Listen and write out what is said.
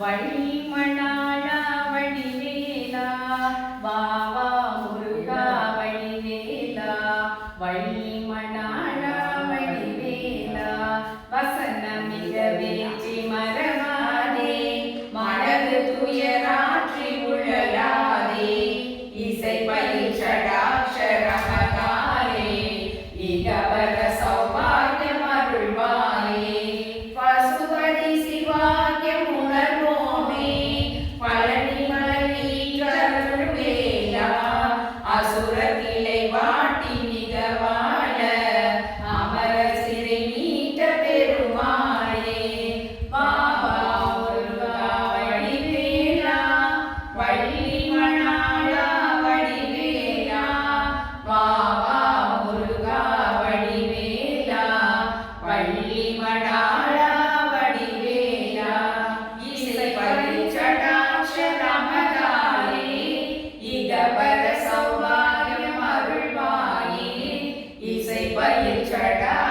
வழி மணாளா வழிவேலா வாவா முருகா வழிவேலா வழி மணாளா Holy Treasure.